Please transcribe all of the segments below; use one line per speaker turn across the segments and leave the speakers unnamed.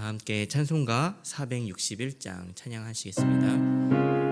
다 함께 찬송가 461장 찬양하시겠습니다.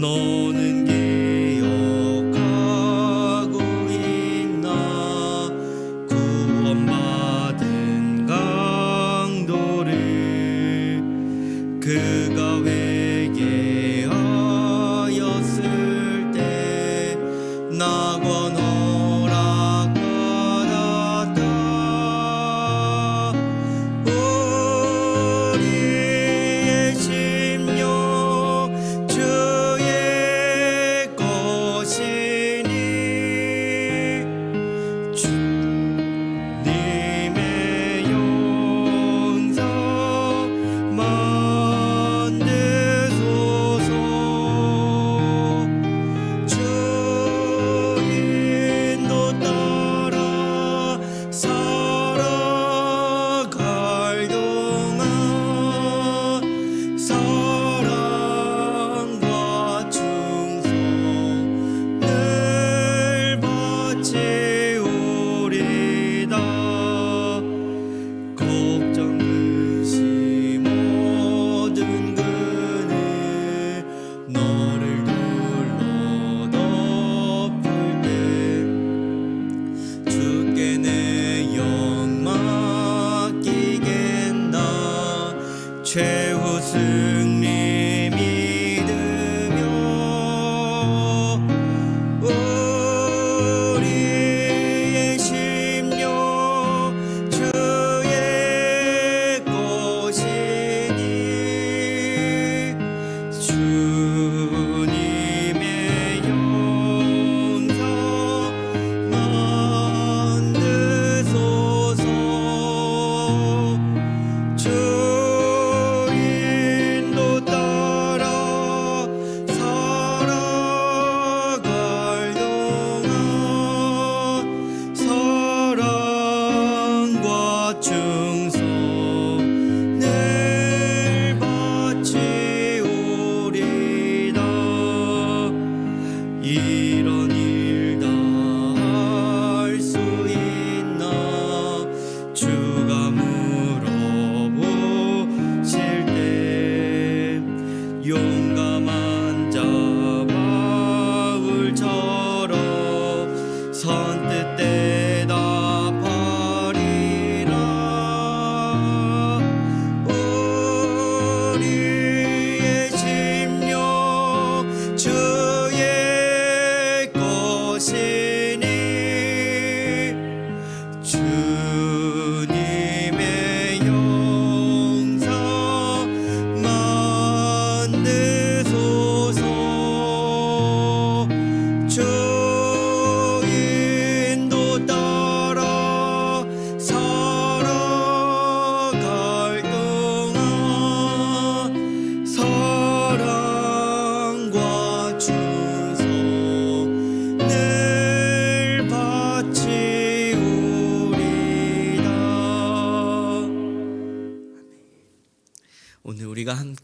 너는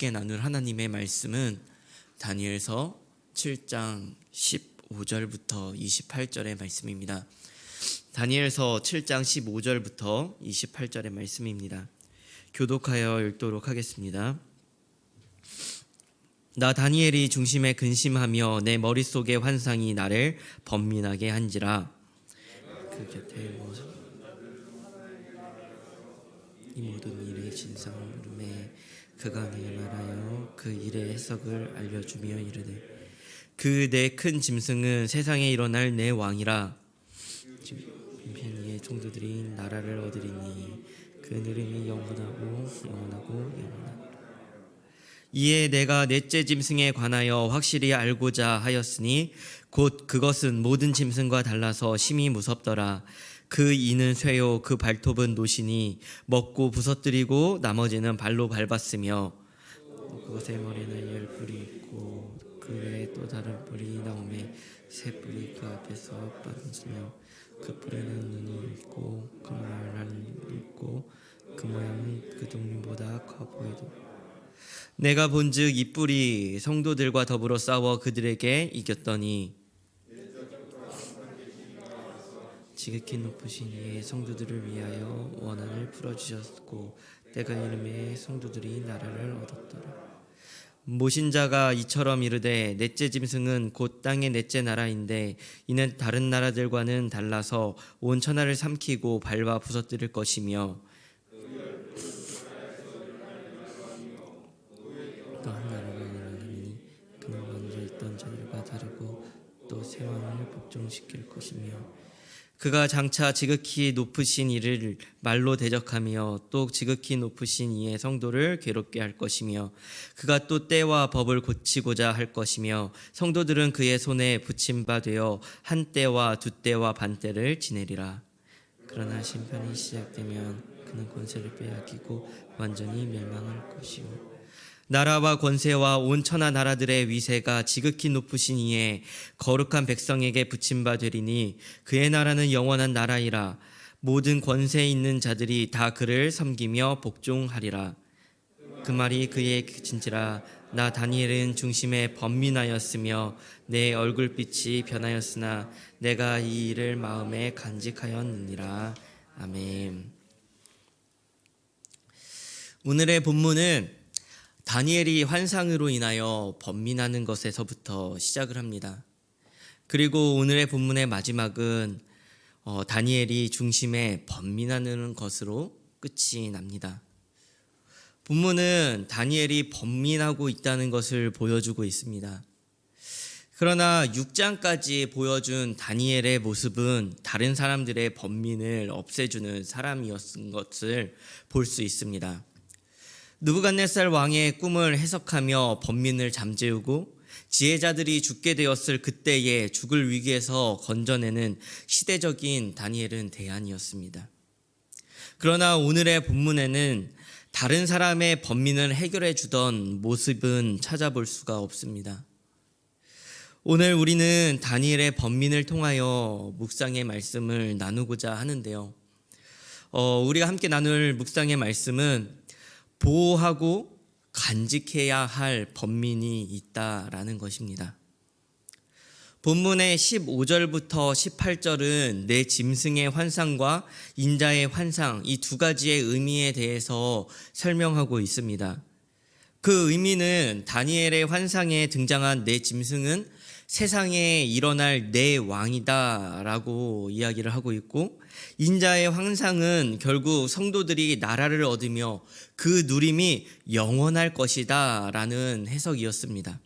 함께 나눌 하나님의 말씀은 다니엘서 7장 15절부터 28절의 말씀입니다. 다니엘서 7장 15절부터 28절의 말씀입니다. 교독하여 읽도록 하겠습니다. 나 다니엘이 중심에 근심하며 내 머릿속의 환상이 나를 번민하게 한지라 그 곁에 뭐이 모든 일의 진상을 물음에 그가 내게 말하여 그 일의 해석을 알려주며 이르되 그 내 큰 짐승은 세상에 일어날 내 왕이라 편이의 종도들이 나라를 얻으리니 그 느림이 영원하고 영원하고 영원하고 이에 내가 넷째 짐승에 관하여 확실히 알고자 하였으니 곧 그것은 모든 짐승과 달라서 심히 무섭더라. 그 이는 쇠요 그 발톱은 노시니 먹고 부서뜨리고 나머지는 발로 밟았으며 그것의 머리는 열 뿔이 있고 그 외에 또 다른 뿔이 나오매 새 뿔이 그 앞에서 빠졌으며 그 뿔에는 눈이 있고 그말하는 입이 있고 그 모양은 그 동물보다 커 보이도 내가 본즉 이 뿔이 성도들과 더불어 싸워 그들에게 이겼더니 지극히 높으신 이의 성도들을 위하여 원한을 풀어주셨고 때가 이름에 성도들이 나라를 얻었더라. 모신자가 이처럼 이르되 넷째 짐승은 곧 땅의 넷째 나라인데 이는 다른 나라들과는 달라서 온 천하를 삼키고 밟아 부서뜨릴 것이며. 또한 나라가 일어나니 그는 먼저 있던 자들과 다르고 또새 왕을 복종시킬 것이며 그가 장차 지극히 높으신 이를 말로 대적하며 또 지극히 높으신 이의 성도를 괴롭게 할 것이며 그가 또 때와 법을 고치고자 할 것이며 성도들은 그의 손에 붙임 바 되어 한 때와 두 때와 반 때를 지내리라. 그러나 심판이 시작되면 그는 권세를 빼앗기고 완전히 멸망할 것이요 나라와 권세와 온 천하 나라들의 위세가 지극히 높으신 이에 거룩한 백성에게 붙임 바 되리니 그의 나라는 영원한 나라이라. 모든 권세 있는 자들이 다 그를 섬기며 복종하리라. 그 말이 그의 진지라. 나 다니엘은 중심에 번민하였으며 내 얼굴빛이 변하였으나 내가 이 일을 마음에 간직하였느니라. 아멘. 오늘의 본문은 다니엘이 환상으로 인하여 번민하는 것에서부터 시작을 합니다. 그리고 오늘의 본문의 마지막은 어, 다니엘이 중심에 번민하는 것으로 끝이 납니다. 본문은 다니엘이 번민하고 있다는 것을 보여주고 있습니다. 그러나 6장까지 보여준 다니엘의 모습은 다른 사람들의 번민을 없애주는 사람이었던 것을 볼 수 있습니다. 느부갓네살 왕의 꿈을 해석하며 번민을 잠재우고 지혜자들이 죽게 되었을 그때에 죽을 위기에서 건져내는 시대적인 다니엘은 대안이었습니다. 그러나 오늘의 본문에는 다른 사람의 번민을 해결해 주던 모습은 찾아볼 수가 없습니다. 오늘 우리는 다니엘의 번민을 통하여 묵상의 말씀을 나누고자 하는데요. 어, 우리가 함께 나눌 묵상의 말씀은 보호하고 간직해야 할 번민이 있다라는 것입니다. 본문의 15절부터 18절은 내 짐승의 환상과 인자의 환상 이 두 가지의 의미에 대해서 설명하고 있습니다. 그 의미는 다니엘의 환상에 등장한 내 짐승은 세상에 일어날 내 왕이다라고 이야기를 하고 있고 인자의 환상은 결국 성도들이 나라를 얻으며 그 누림이 영원할 것이다라는 해석이었습니다.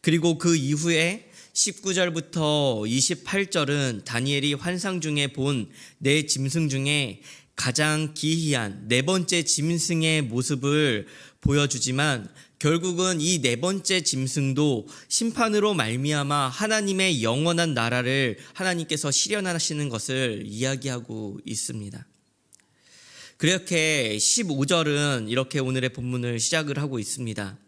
그리고 그 이후에 19절부터 28절은 다니엘이 환상 중에 본네 짐승 중에 가장 기이한 네 번째 짐승의 모습을 보여주지만 결국은 이 네 번째 짐승도 심판으로 말미암아 하나님의 영원한 나라를 하나님께서 실현하시는 것을 이야기하고 있습니다. 그렇게 15절은 이렇게 오늘의 본문을 시작을 하고 있습니다.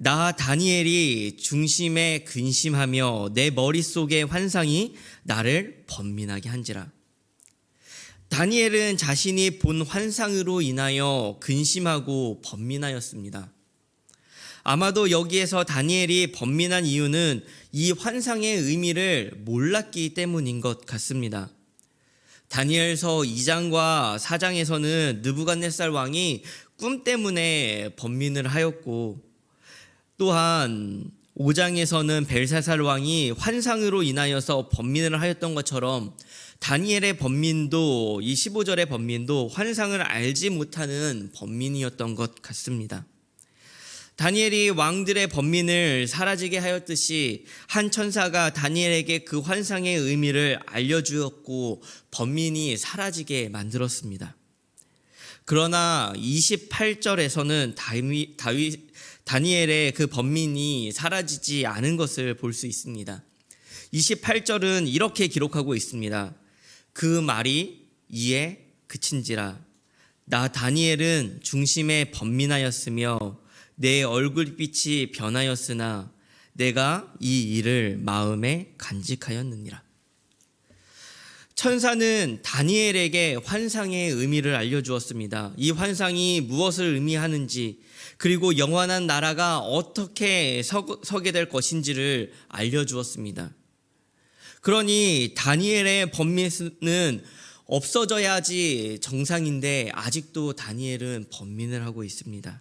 나 다니엘이 중심에 근심하며 내 머릿속의 환상이 나를 번민하게 한지라. 다니엘은 자신이 본 환상으로 인하여 근심하고 번민하였습니다. 아마도 여기에서 다니엘이 번민한 이유는 이 환상의 의미를 몰랐기 때문인 것 같습니다. 다니엘서 2장과 4장에서는 느부갓네살 왕이 꿈 때문에 번민을 하였고 또한 5장에서는 벨사살 왕이 환상으로 인하여서 번민을 하였던 것처럼 다니엘의 번민도 이 15절의 번민도 환상을 알지 못하는 번민이었던 것 같습니다. 다니엘이 왕들의 번민을 사라지게 하였듯이 한 천사가 다니엘에게 그 환상의 의미를 알려주었고 번민이 사라지게 만들었습니다. 그러나 28절에서는 다윗, 다윗, 다니엘의 그 번민이 사라지지 않은 것을 볼 수 있습니다. 28절은 이렇게 기록하고 있습니다. 그 말이 이에 그친지라. 나 다니엘은 중심에 번민하였으며 내 얼굴빛이 변하였으나 내가 이 일을 마음에 간직하였느니라. 천사는 다니엘에게 환상의 의미를 알려주었습니다. 이 환상이 무엇을 의미하는지, 그리고 영원한 나라가 어떻게 서, 서게 될 것인지를 알려주었습니다. 그러니 다니엘의 번민은 없어져야지 정상인데 아직도 다니엘은 번민을 하고 있습니다.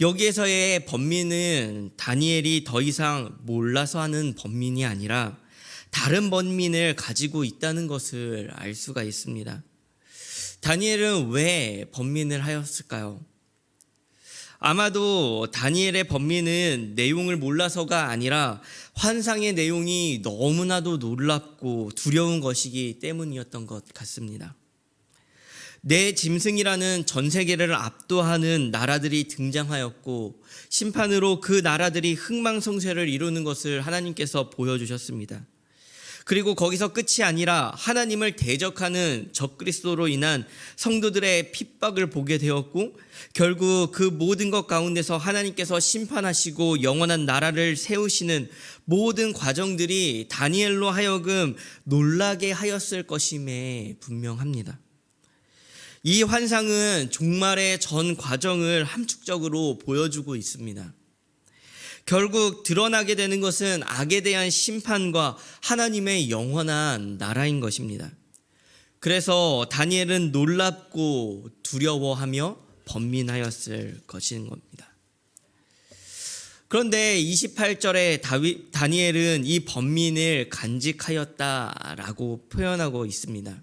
여기에서의 번민은 다니엘이 더 이상 몰라서 하는 번민이 아니라 다른 번민을 가지고 있다는 것을 알 수가 있습니다. 다니엘은 왜 번민을 하였을까요? 아마도 다니엘의 번민은 내용을 몰라서가 아니라 환상의 내용이 너무나도 놀랍고 두려운 것이기 때문이었던 것 같습니다. 내 짐승이라는 전 세계를 압도하는 나라들이 등장하였고 심판으로 그 나라들이 흥망성쇠를 이루는 것을 하나님께서 보여주셨습니다. 그리고 거기서 끝이 아니라 하나님을 대적하는 적그리스도로 인한 성도들의 핍박을 보게 되었고 결국 그 모든 것 가운데서 하나님께서 심판하시고 영원한 나라를 세우시는 모든 과정들이 다니엘로 하여금 놀라게 하였을 것임에 분명합니다. 이 환상은 종말의 전 과정을 함축적으로 보여주고 있습니다. 결국 드러나게 되는 것은 악에 대한 심판과 하나님의 영원한 나라인 것입니다. 그래서 다니엘은 놀랍고 두려워하며 번민하였을 것인 겁니다. 그런데 28절에 다윗, 다니엘은 이 번민을 간직하였다라고 표현하고 있습니다.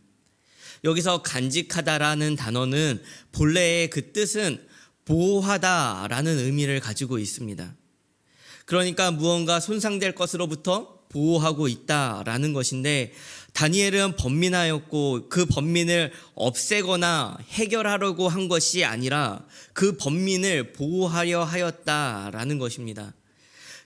여기서 간직하다라는 단어는 본래의 그 뜻은 보호하다라는 의미를 가지고 있습니다. 그러니까 무언가 손상될 것으로부터 보호하고 있다라는 것인데 다니엘은 번민하였고 그 번민을 없애거나 해결하려고 한 것이 아니라 그 번민을 보호하려 하였다라는 것입니다.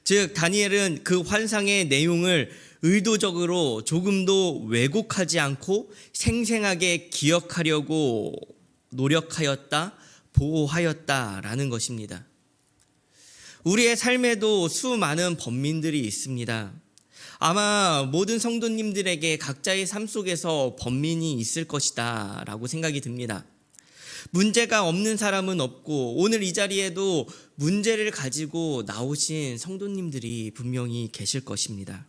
즉 다니엘은 그 환상의 내용을 의도적으로 조금도 왜곡하지 않고 생생하게 기억하려고 노력하였다, 보호하였다라는 것입니다. 우리의 삶에도 수많은 번민들이 있습니다. 아마 모든 성도님들에게 각자의 삶 속에서 번민이 있을 것이다 라고 생각이 듭니다. 문제가 없는 사람은 없고 오늘 이 자리에도 문제를 가지고 나오신 성도님들이 분명히 계실 것입니다.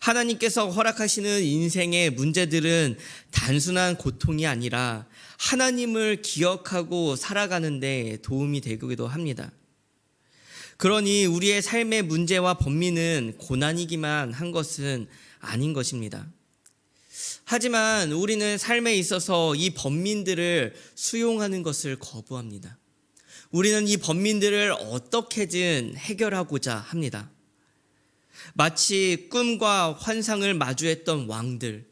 하나님께서 허락하시는 인생의 문제들은 단순한 고통이 아니라 하나님을 기억하고 살아가는데 도움이 되기도 합니다. 그러니 우리의 삶의 문제와 번민은 고난이기만 한 것은 아닌 것입니다. 하지만 우리는 삶에 있어서 이 번민들을 수용하는 것을 거부합니다. 우리는 이 번민들을 어떻게든 해결하고자 합니다. 마치 꿈과 환상을 마주했던 왕들,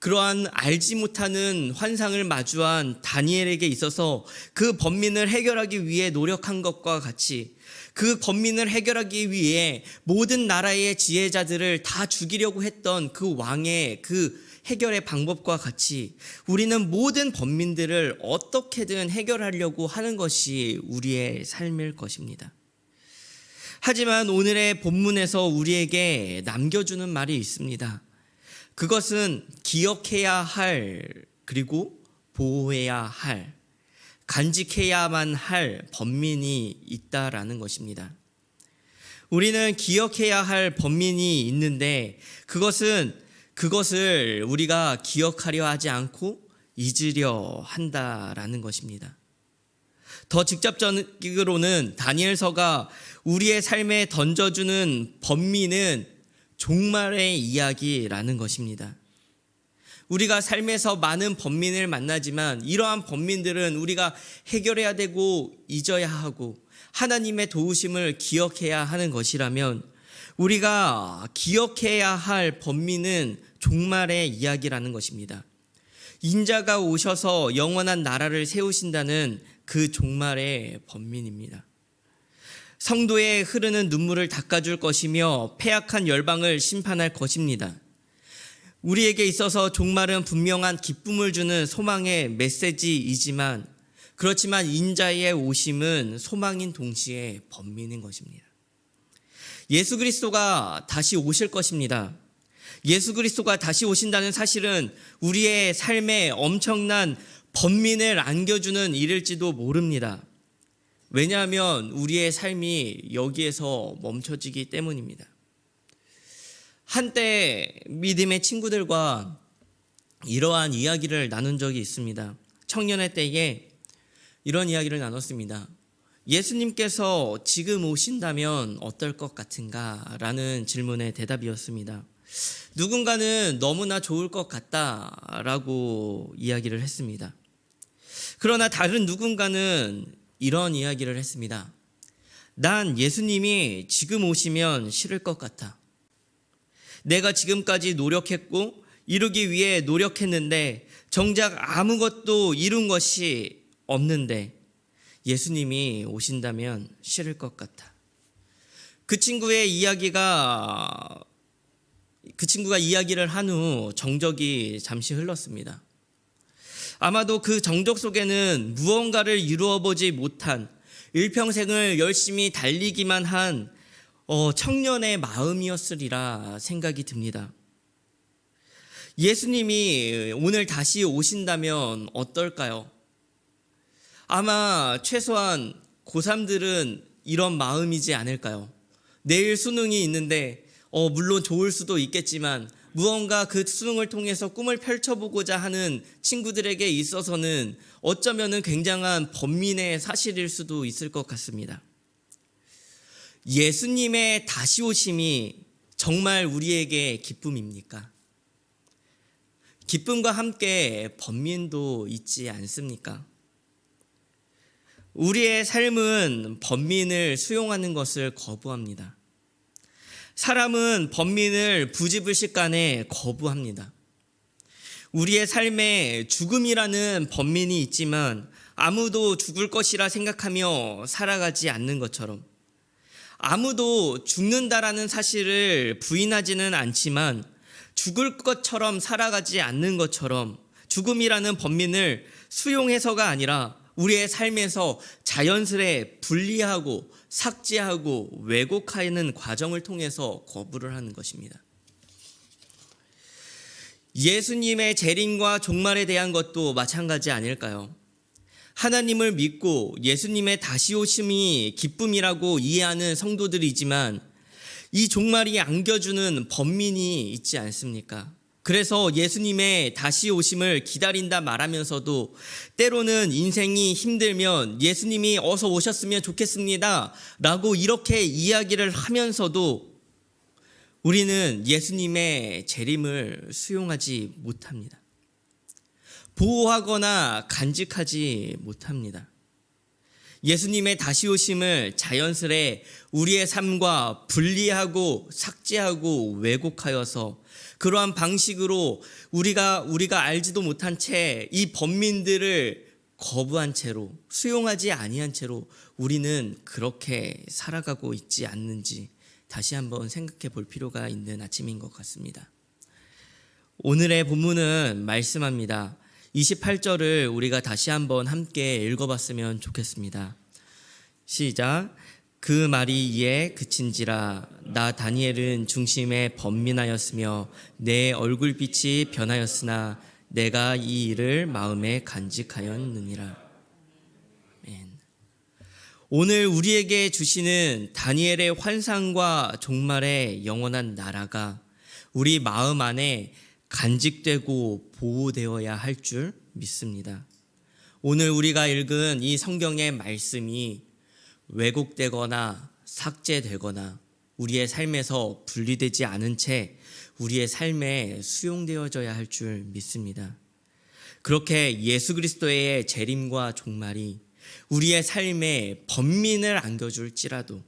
그러한 알지 못하는 환상을 마주한 다니엘에게 있어서 그 번민을 해결하기 위해 노력한 것과 같이 그 번민을 해결하기 위해 모든 나라의 지혜자들을 다 죽이려고 했던 그 왕의 그 해결의 방법과 같이 우리는 모든 번민들을 어떻게든 해결하려고 하는 것이 우리의 삶일 것입니다. 하지만 오늘의 본문에서 우리에게 남겨주는 말이 있습니다. 그것은 기억해야 할, 그리고 보호해야 할, 간직해야만 할 범민이 있다라는 것입니다. 우리는 기억해야 할 범민이 있는데 그것은 그것을 우리가 기억하려 하지 않고 잊으려 한다라는 것입니다. 더 직접적으로는 다니엘서가 우리의 삶에 던져주는 범민은 종말의 이야기라는 것입니다. 우리가 삶에서 많은 범민을 만나지만 이러한 범민들은 우리가 해결해야 되고 잊어야 하고 하나님의 도우심을 기억해야 하는 것이라면 우리가 기억해야 할 범민은 종말의 이야기라는 것입니다. 인자가 오셔서 영원한 나라를 세우신다는 그 종말의 범민입니다. 성도의 흐르는 눈물을 닦아줄 것이며 패악한 열방을 심판할 것입니다. 우리에게 있어서 종말은 분명한 기쁨을 주는 소망의 메시지이지만 그렇지만 인자의 오심은 소망인 동시에 범민인 것입니다. 예수 그리스도가 다시 오실 것입니다. 예수 그리스도가 다시 오신다는 사실은 우리의 삶에 엄청난 번민을 안겨주는 일일지도 모릅니다. 왜냐하면 우리의 삶이 여기에서 멈춰지기 때문입니다. 한때 믿음의 친구들과 이러한 이야기를 나눈 적이 있습니다. 청년의 때에 이런 이야기를 나눴습니다. 예수님께서 지금 오신다면 어떨 것 같은가? 라는 질문의 대답이었습니다. 누군가는 너무나 좋을 것 같다 라고 이야기를 했습니다. 그러나 다른 누군가는 이런 이야기를 했습니다. 난 예수님이 지금 오시면 싫을 것 같아. 내가 지금까지 노력했고 이루기 위해 노력했는데 정작 아무것도 이룬 것이 없는데 예수님이 오신다면 싫을 것 같아. 그 친구의 이야기가 그 친구가 이야기를 한 후 정적이 잠시 흘렀습니다. 아마도 그 정적 속에는 무언가를 이루어 보지 못한 일평생을 열심히 달리기만 한 어, 청년의 마음이었으리라 생각이 듭니다. 예수님이 오늘 다시 오신다면 어떨까요? 아마 최소한 고3들은 이런 마음이지 않을까요? 내일 수능이 있는데, 어, 물론 좋을 수도 있겠지만, 무언가 그 수능을 통해서 꿈을 펼쳐보고자 하는 친구들에게 있어서는 어쩌면은 굉장한 번민의 사실일 수도 있을 것 같습니다. 예수님의 다시 오심이 정말 우리에게 기쁨입니까? 기쁨과 함께 번민도 있지 않습니까? 우리의 삶은 번민을 수용하는 것을 거부합니다. 사람은 번민을 부지불식간에 거부합니다. 우리의 삶에 죽음이라는 번민이 있지만 아무도 죽을 것이라 생각하며 살아가지 않는 것처럼 아무도 죽는다라는 사실을 부인하지는 않지만 죽을 것처럼 살아가지 않는 것처럼 죽음이라는 번민을 수용해서가 아니라 우리의 삶에서 자연스레 분리하고 삭제하고 왜곡하는 과정을 통해서 거부를 하는 것입니다. 예수님의 재림과 종말에 대한 것도 마찬가지 아닐까요? 하나님을 믿고 예수님의 다시 오심이 기쁨이라고 이해하는 성도들이지만 이 종말이 안겨주는 번민이 있지 않습니까? 그래서 예수님의 다시 오심을 기다린다 말하면서도 때로는 인생이 힘들면 예수님이 어서 오셨으면 좋겠습니다. 라고 이렇게 이야기를 하면서도 우리는 예수님의 재림을 수용하지 못합니다. 보호하거나 간직하지 못합니다. 예수님의 다시 오심을 자연스레 우리의 삶과 분리하고 삭제하고 왜곡하여서 그러한 방식으로 우리가 우리가 알지도 못한 채 이 범민들을 거부한 채로 수용하지 아니한 채로 우리는 그렇게 살아가고 있지 않는지 다시 한번 생각해 볼 필요가 있는 아침인 것 같습니다. 오늘의 본문은 말씀합니다. 28절을 우리가 다시 한번 함께 읽어봤으면 좋겠습니다. 시작. 그 말이 이에 그친지라 나 다니엘은 중심에 번민하였으며 내 얼굴빛이 변하였으나 내가 이 일을 마음에 간직하였느니라. 오늘 우리에게 주시는 다니엘의 환상과 종말의 영원한 나라가 우리 마음 안에 간직되고 보호되어야 할 줄 믿습니다. 오늘 우리가 읽은 이 성경의 말씀이 왜곡되거나 삭제되거나 우리의 삶에서 분리되지 않은 채 우리의 삶에 수용되어져야 할 줄 믿습니다. 그렇게 예수 그리스도의 재림과 종말이 우리의 삶에 번민을 안겨줄지라도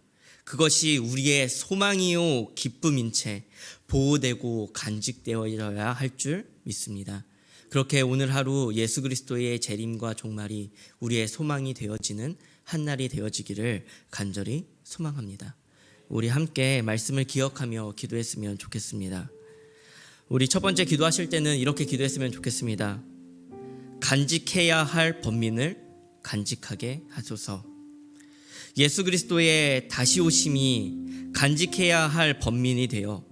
그것이 우리의 소망이요 기쁨인 채 보호되고 간직되어야 할 줄 믿습니다. 그렇게 오늘 하루 예수 그리스도의 재림과 종말이 우리의 소망이 되어지는 한 날이 되어지기를 간절히 소망합니다. 우리 함께 말씀을 기억하며 기도했으면 좋겠습니다. 우리 첫 번째 기도하실 때는 이렇게 기도했으면 좋겠습니다. 간직해야 할 번민을 간직하게 하소서. 예수 그리스도의 다시 오심이 간직해야 할 번민이 되어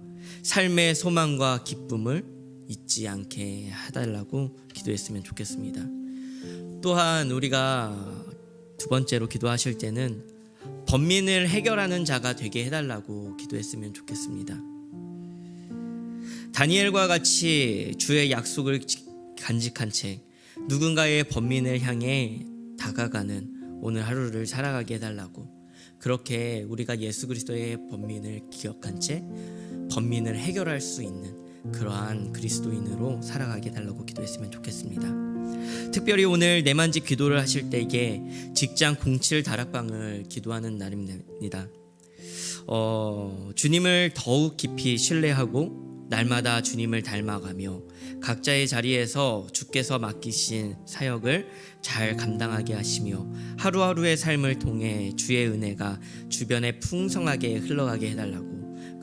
삶의 소망과 기쁨을 잊지 않게 해달라고 기도했으면 좋겠습니다. 또한 우리가 두 번째로 기도하실 때는 번민을 해결하는 자가 되게 해달라고 기도했으면 좋겠습니다. 다니엘과 같이 주의 약속을 간직한 채 누군가의 번민을 향해 다가가는 오늘 하루를 살아가게 해달라고 그렇게 우리가 예수 그리스도의 번민을 기억한 채 번민을 해결할 수 있는 그러한 그리스도인으로 살아가게 해달라고 기도했으면 좋겠습니다. 특별히 오늘 내만집 기도를 하실 때에 직장 07 다락방을 기도하는 날입니다. 어, 주님을 더욱 깊이 신뢰하고 날마다 주님을 닮아가며 각자의 자리에서 주께서 맡기신 사역을 잘 감당하게 하시며 하루하루의 삶을 통해 주의 은혜가 주변에 풍성하게 흘러가게 해달라고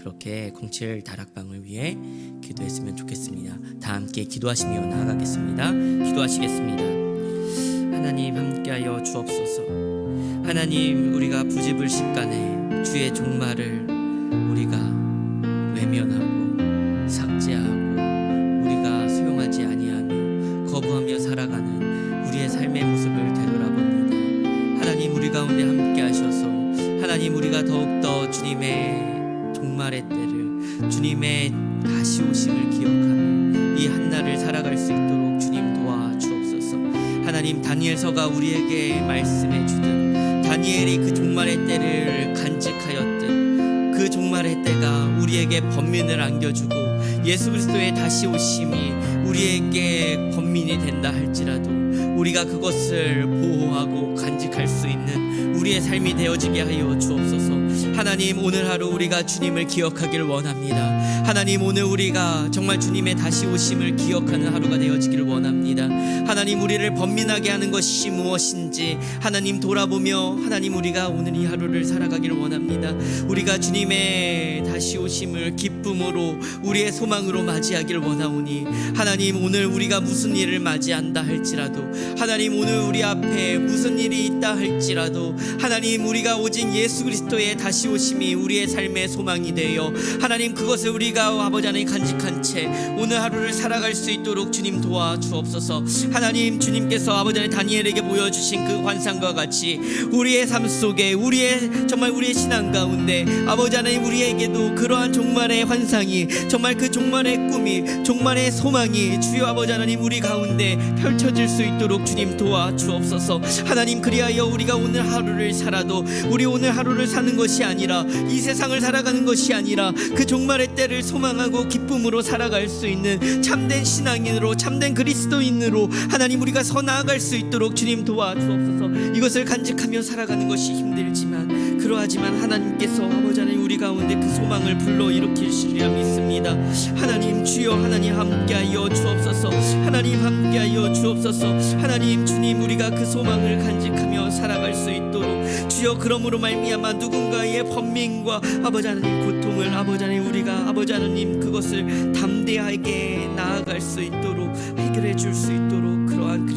그렇게 07 다락방을 위해 기도했으면 좋겠습니다. 다 함께 기도하시며 나아가겠습니다. 기도하시겠습니다. 하나님 함께하여 주옵소서. 하나님 우리가 부지불식간에 주의 종말을 우리가 외면하고 다니엘서가 우리에게 말씀해 주듯 다니엘이 그 종말의 때를 간직하였듯 그 종말의 때가 우리에게 번민을 안겨주고 예수 그리스도의 다시 오심이 우리에게 번민이 된다 할지라도 우리가 그것을 보호하고 간직할 수 있는 우리의 삶이 되어지게 하여 주옵소서. 하나님 오늘 하루 우리가 주님을 기억하길 원합니다. 하나님 오늘 우리가 정말 주님의 다시 오심을 기억하는 하루가 되어지기를 원합니다. 하나님 우리를 번민하게 하는 것이 무엇인지 하나님 돌아보며 하나님 우리가 오늘 이 하루를 살아가기를 원합니다. 우리가 주님의 다시 오심을 기쁨으로 우리의 소망으로 맞이하기를 원하오니 하나님 오늘 우리가 무슨 일을 맞이한다 할지라도 하나님 오늘 우리 앞에 무슨 일이 있다 할지라도 하나님 우리가 오직 예수 그리스도의 다시 오심이 우리의 삶의 소망이 되어 하나님 그것을 우리가 아버지 안에 간직한 채 오늘 하루를 살아갈 수 있도록 주님 도와 주옵소서 하나님 주님께서 아버지 다니엘에게 보여주신 그 환상과 같이 우리의 삶 속에 우리의 정말 우리의 신앙 가운데 아버지 하나님 우리에게도 그러한 종말의 환상이 정말 그 종말의 꿈이 종말의 소망이 주여 아버지 하나님 우리 가운데 펼쳐질 수 있도록 주님 도와 주옵소서. 하나님 그리하여 우리가 오늘 하루를 살아도 우리 오늘 하루를 사는 것이 아니라 이 세상을 살아가는 것이 아니라 그 종말의 때를 소망하고 기쁨으로 살아갈 수 있는 참된 신앙인으로 참된 그리스도인으로 하나님 우리가 서 나아갈 수 있도록 주님 도와 주옵소서. 이것을 간직하며 살아가는 것이 힘들지만 그러하지만 하나님께서 아버지 하나님 우리 가운데 그 소망을 불러 일으키시리라 믿습니다. 하나님 주여 하나님 함께하여 주옵소서. 하나님 함께하여 주옵소서. 하나님 주님 우리가 그 소망을 간직하며 살아갈 수 있도록. 주여 그러므로 말미암아 누군가의 번민과 아버지 하나님 고통을 아버지 하나님 우리가 아버지 하나님 그것을 담대하게 나아갈 수 있도록 해결해 줄 수 있도록 그